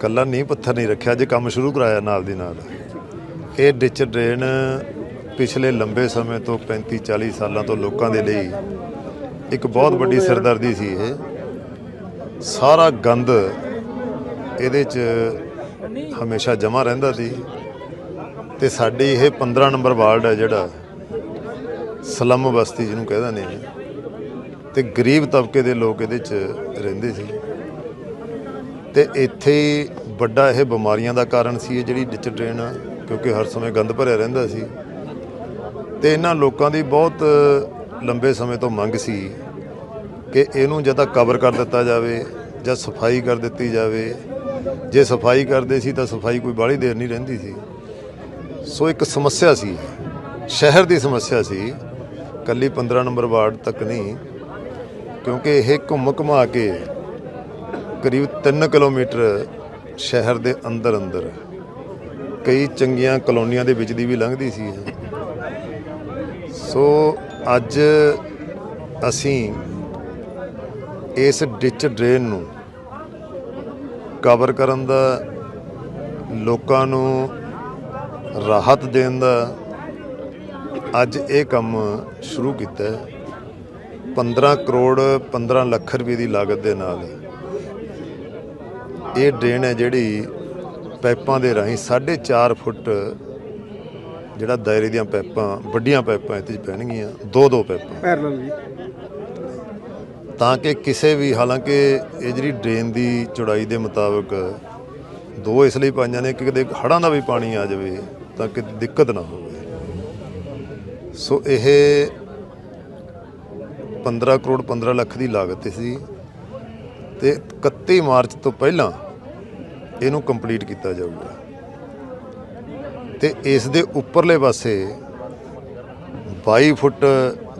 ਕੱਲਾ ਨਹੀਂ ਪੱਥਰ ਨਹੀਂ ਰੱਖਿਆ ਜੇ ਕੰਮ ਸ਼ੁਰੂ ਕਰਾਇਆ ਨਾਲ ਦੀ ਨਾਲ। ਇਹ ਡਿਚ ਡਰੇਨ ਪਿਛਲੇ ਲੰਬੇ ਸਮੇਂ ਤੋਂ 35 40 ਸਾਲਾਂ ਤੋਂ ਲੋਕਾਂ ਦੇ ਲਈ ਇੱਕ ਬਹੁਤ ਵੱਡੀ ਸਿਰਦਰਦੀ ਸੀ ਇਹ। ਸਾਰਾ ਗੰਦ ਇਹਦੇ 'ਚ ਹਮੇਸ਼ਾ ਜਮਾ ਰਹਿੰਦਾ ਸੀ ਤੇ ਸਾਡੀ ਇਹ 15 ਨੰਬਰ ਵਾਰਡ ਹੈ ਜਿਹੜਾ ਸਲਮ ਬਸਤੀ ਜਿਹਨੂੰ ਕਹਿੰਦੇ ਨੇ ਤੇ ਗਰੀਬ ਤਬਕੇ ਦੇ ਲੋਕ ਇਹਦੇ 'ਚ ਰਹਿੰਦੇ ਸੀ। ਤੇ ਇੱਥੇ ਵੱਡਾ ਇਹ ਬਿਮਾਰੀਆਂ ਦਾ ਕਾਰਨ ਸੀ, ਇਹ ਜਿਹੜੀ ਡਿਚ ਡਰੇਨ, ਕਿਉਂਕਿ ਹਰ ਸਮੇਂ ਗੰਦ ਭਰਿਆ ਰਹਿੰਦਾ ਸੀ। ਤੇ ਇਹਨਾਂ ਲੋਕਾਂ ਦੀ ਬਹੁਤ ਲੰਬੇ ਸਮੇਂ ਤੋਂ ਮੰਗ ਸੀ ਕਿ ਇਹਨੂੰ ਜਾਂ ਤਾਂ ਕਵਰ ਕਰ ਦਿੱਤਾ ਜਾਵੇ ਜਾਂ ਸਫ਼ਾਈ ਕਰ ਦਿੱਤੀ ਜਾਵੇ। ਜੇ ਸਫ਼ਾਈ ਕਰਦੇ ਸੀ ਤਾਂ ਸਫ਼ਾਈ ਕੋਈ ਬਾਹਲੀ ਦੇਰ ਨਹੀਂ ਰਹਿੰਦੀ ਸੀ। ਸੋ ਇੱਕ ਸਮੱਸਿਆ ਸੀ, ਸ਼ਹਿਰ ਦੀ ਸਮੱਸਿਆ ਸੀ, ਕੱਲੀ 15 ਨੰਬਰ ਵਾਰਡ ਤੱਕ ਨਹੀਂ, ਕਿਉਂਕਿ ਇਹ ਘੁੰਮ ਘੁਮਾ ਕੇ ਕਰੀਬ 3 ਕਿਲੋਮੀਟਰ ਸ਼ਹਿਰ ਦੇ ਅੰਦਰ ਅੰਦਰ ਕਈ ਚੰਗੀਆਂ ਕਲੋਨੀਆਂ ਦੇ ਵਿੱਚ ਦੀ ਵੀ ਲੰਘਦੀ ਸੀ ਸੋ ਅੱਜ ਅਸੀਂ ਇਸ ਡਿਚ ਡਰੇਨ ਨੂੰ ਕਵਰ ਕਰਨ ਦਾ, ਲੋਕਾਂ ਨੂੰ ਰਾਹਤ ਦੇਣ ਦਾ ਅੱਜ ਇਹ ਕੰਮ ਸ਼ੁਰੂ ਕੀਤਾ ਹੈ। 15 ਕਰੋੜ 15 ਲੱਖ ਰੁਪਏ ਦੀ ਲਾਗਤ ਦੇ ਨਾਲ। ਇਹ ਡਰੇਨ ਹੈ ਜਿਹੜੀ ਪਾਈਪਾਂ ਦੇ ਰਾਹੀਂ 4.5 ਫੁੱਟ ਜਿਹੜਾ ਦਾਇਰੇ ਦੀਆਂ ਪਾਈਪਾਂ ਵੱਡੀਆਂ ਪਾਈਪਾਂ ਇੱਥੇ ਪੈਣਗੀਆਂ ਦੋ ਦੋ ਪਾਈਪਾਂ। ਪੈਰਲਲ ਜੀ। ਤਾਂ ਕਿ ਕਿਸੇ ਵੀ ਹਾਲਾਂਕਿ ਇਹ ਜਿਹੜੀ ਡਰੇਨ ਦੀ ਚੌੜਾਈ ਦੇ ਮੁਤਾਬਕ ਦੋ ਇਸ ਲਈ ਪਾਈਆਂ ਨੇ ਕਿ ਕਿਤੇ ਹੜ੍ਹਾਂ ਦਾ ਵੀ ਪਾਣੀ ਆ ਜਾਵੇ ਤਾਂ ਕਿ ਦਿੱਕਤ ਨਾ ਹੋਵੇ। ਸੋ ਇਹ 15 ਕਰੋੜ 15 ਲੱਖ ਦੀ ਲਾਗਤ ਸੀ ਤੇ 31 ਮਾਰਚ ਤੋਂ ਪਹਿਲਾਂ ਇਹਨੂੰ ਕੰਪਲੀਟ ਕੀਤਾ ਜਾਊਗਾ। ਤੇ ਇਸ ਦੇ ਉੱਪਰਲੇ ਪਾਸੇ 22 ਫੁੱਟ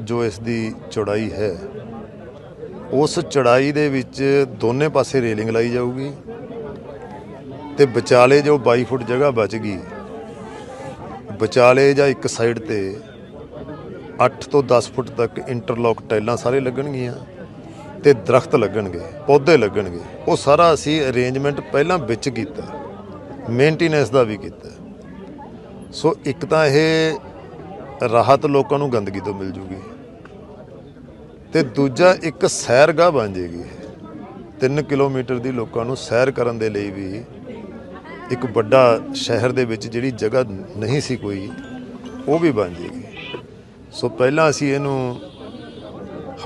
ਜੋ ਇਸ ਦੀ ਚੌੜਾਈ ਹੈ, ਉਸ ਚੜਾਈ ਦੇ ਵਿੱਚ ਦੋਨੇ ਪਾਸੇ ਰੇਲਿੰਗ ਲਾਈ ਜਾਊਗੀ ਤੇ ਵਿਚਾਲੇ ਜੋ 22 ਫੁੱਟ ਜਗ੍ਹਾ ਬਚ ਗਈ, ਵਿਚਾਲੇ ਜਾਂ ਇੱਕ ਸਾਈਡ ਤੇ 8 ਤੋਂ 10 ਫੁੱਟ ਤੱਕ ਇੰਟਰਲੌਕ ਟਾਈਲਾਂ ਸਾਰੇ ਲੱਗਣਗੀਆਂ। ਤੇ ਦਰਖਤ ਲੱਗਣਗੇ, ਪੌਦੇ ਲੱਗਣਗੇ। ਉਹ ਸਾਰਾ ਅਸੀਂ ਅਰੇਂਜਮੈਂਟ ਪਹਿਲਾਂ ਵਿੱਚ ਕੀਤਾ ਮੇਨਟੇਨੈਂਸ ਦਾ ਵੀ ਕੀਤਾ। ਸੋ ਇੱਕ ਤਾਂ ਇਹ ਰਾਹਤ ਲੋਕਾਂ ਨੂੰ ਗੰਦਗੀ ਤੋਂ ਮਿਲ ਜੂਗੀ। ਤੇ ਦੂਜਾ ਇੱਕ ਸੈਰਗਾਹ ਬਣ ਜੇਗੀ 3 ਕਿਲੋਮੀਟਰ ਦੀ ਲੋਕਾਂ ਨੂੰ ਸੈਰ ਕਰਨ ਦੇ ਲਈ ਵੀ ਇੱਕ ਵੱਡਾ ਸ਼ਹਿਰ ਦੇ ਵਿੱਚ ਜਿਹੜੀ ਜਗ੍ਹਾ ਨਹੀਂ ਸੀ ਕੋਈ, ਉਹ ਵੀ ਬਣ ਜੇਗੀ। ਸੋ ਪਹਿਲਾਂ ਅਸੀਂ ਇਹਨੂੰ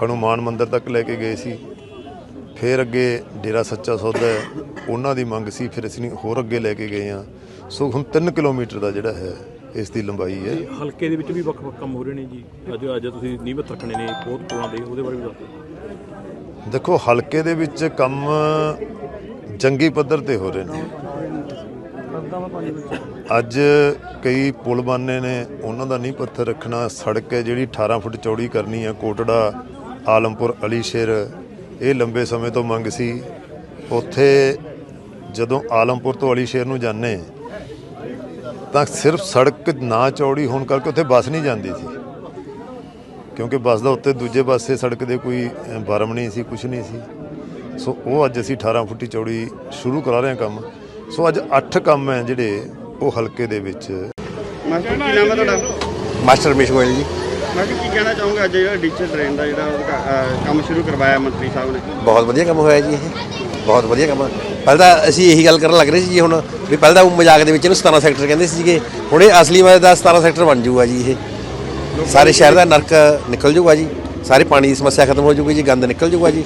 ਹਨੂਮਾਨ ਮੰਦਿਰ ਤੱਕ ਲੈ ਕੇ ਗਏ ਸੀ। ਫਿਰ ਅੱਗੇ ਡੇਰਾ ਸੱਚਾ ਸੌਦਾ ਉਹਨਾਂ ਦੀ ਮੰਗ ਸੀ ਫਿਰ ਅਸੀਂ ਹੋਰ ਅੱਗੇ ਲੈ ਕੇ ਗਏ ਆ ਸੋ ਹੁਣ 3 ਕਿਲੋਮੀਟਰ ਦਾ ਜਿਹੜਾ ਹੈ ਇਸ ਦੀ ਲੰਬਾਈ ਹੈ। ਹਲਕੇ ਦੇ ਵਿੱਚ ਵੀ ਵੱਖ-ਵੱਖ ਕੰਮ ਹੋ ਰਹੇ ਨੇ ਜੀ। ਅੱਜ ਅੱਜ ਤੁਸੀਂ ਨੀਂਹ ਰੱਖਣੇ ਨੇ ਬਹੁਤ ਪੁਲਾਂ ਦੇ ਉਹਦੇ ਬਾਰੇ ਵੀ ਦੱਸੋ। ਦੇਖੋ ਹਲਕੇ ਦੇ ਵਿੱਚ ਕੰਮ ਜੰਗੀ ਪੱਧਰ ਤੇ ਹੋ ਰਹੇ ਨੇ। ਅੱਜ ਕਈ ਪੁਲ ਬਣਨੇ ਨੇ ਉਹਨਾਂ ਦਾ ਨਹੀਂ ਪੱਥਰ ਰੱਖਣਾ ਸੜਕ ਹੈ ਜਿਹੜੀ 18 ਫੁੱਟ ਚੌੜੀ ਕਰਨੀ ਹੈ ਕੋਟੜਾ ਆਲਮਪੁਰ ਅਲੀਸ਼ੇਰ ਇਹ ਲੰਬੇ ਸਮੇਂ ਤੋਂ ਮੰਗ ਸੀ ਉੱਥੇ ਜਦੋਂ ਆਲਮਪੁਰ ਤੋਂ ਅਲੀਸ਼ੇਰ ਨੂੰ ਜਾਂਦੇ ਤਾਂ ਸਿਰਫ ਸੜਕ ਨਾ ਚੌੜੀ ਹੋਣ ਕਰਕੇ ਉੱਥੇ ਬੱਸ ਨਹੀਂ ਜਾਂਦੀ ਸੀ। ਕਿਉਂਕਿ ਬੱਸ ਦਾ ਉੱਤੇ ਦੂਜੇ ਪਾਸੇ ਸੜਕ ਦੇ ਕੋਈ ਬਰਮ ਨਹੀਂ ਸੀ ਕੁਝ ਨਹੀਂ ਸੀ। ਸੋ ਉਹ ਅੱਜ ਅਸੀਂ 18 ਫੁੱਟੀ ਚੌੜੀ ਸ਼ੁਰੂ ਕਰਾ ਰਹੇ ਹਾਂ ਕੰਮ। ਸੋ ਅੱਜ 8 ਕੰਮ ਹੈ ਜਿਹੜੇ ਉਹ ਹਲਕੇ ਦੇ ਵਿੱਚ। ਮਾਸਟਰ ਕੀ ਨਾਮ ਹੈ ਤੁਹਾਡਾ? ਮਾਸਟਰ ਰਮੇਸ਼ ਗੋਇਲ ਜੀ। ਮਾਸਟਰ ਕੀ ਕਹਿਣਾ ਚਾਹੋਗੇ? ਅੱਜ ਜਿਹੜਾ ਡਿਜੀਟਲ ਟ੍ਰੇਨ ਦਾ ਜਿਹੜਾ ਉਦਘਾ- ਅਹ ਕੰਮ ਸ਼ੁਰੂ ਕਰਵਾਇਆ ਮੰਤਰੀ ਸਾਹਿਬ ਨੇ। ਬਹੁਤ ਵਧੀਆ ਕੰਮ ਹੋਇਆ ਜੀ ਇਹ। ਬਹੁਤ ਵਧੀਆ ਕੰਮ। ਪਹਿਲਾਂ ਤਾਂ ਅਸੀਂ ਇਹੀ ਗੱਲ ਕਰਨ ਲੱਗ ਰਹੇ ਸੀ ਜੀ ਹੁਣ ਵੀ ਪਹਿਲਾਂ ਤਾਂ ਉਹ ਮਜ਼ਾਕ ਦੇ ਵਿੱਚ ਇਹਨੂੰ 17 ਸੈਕਟਰ ਕਹਿੰਦੇ ਸੀਗੇ। ਹੁਣ ਇਹ ਅਸਲੀ ਮਜ਼ੇ ਦਾ 17 ਸੈਕਟਰ ਬਣ ਜਾਊਗਾ ਜੀ ਇਹ। ਸਾਰੇ ਸ਼ਹਿਰ ਦਾ ਨਰਕ ਨਿਕਲ ਜਾਊਗਾ ਜੀ। ਸਾਰੇ ਪਾਣੀ ਦੀ ਸਮੱਸਿਆ ਖਤਮ ਹੋ ਜਾਊਗੀ ਜੀ ਗੰਦ ਨਿਕਲ ਜਾਊਗਾ ਜੀ।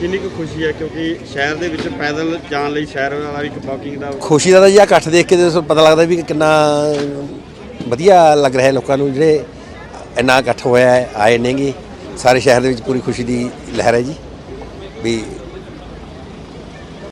ਕਿੰਨੀ ਕੁ ਖੁਸ਼ੀ ਹੈ ਕਿਉਂਕਿ ਸ਼ਹਿਰ ਦੇ ਵਿੱਚ ਪੈਦਲ ਜਾਣ ਲਈ ਸ਼ਹਿਰ ਵਾਲਾ ਇੱਕ ਵਾਕਿੰਗ ਦਾ ਖੁਸ਼ੀ ਦਾ ਤਾਂ ਜੀ ਆ ਇਕੱਠ ਦੇਖ ਕੇ ਤਾਂ ਪਤਾ ਲੱਗਦਾ ਵੀ ਕਿੰਨਾ ਵਧੀਆ ਲੱਗ ਰਿਹਾ ਲੋਕਾਂ ਨੂੰ ਜਿਹੜੇ ਇੰਨਾ ਇਕੱਠ ਹੋਇਆ ਹੈ, ਆਏ ਨੇਗੇ। ਸਾਰੇ ਸ਼ਹਿਰ ਦੇ ਵਿੱਚ ਪੂਰੀ ਖੁਸ਼ੀ ਦੀ ਲਹਿਰ ਹੈ ਜੀ, ਵੀ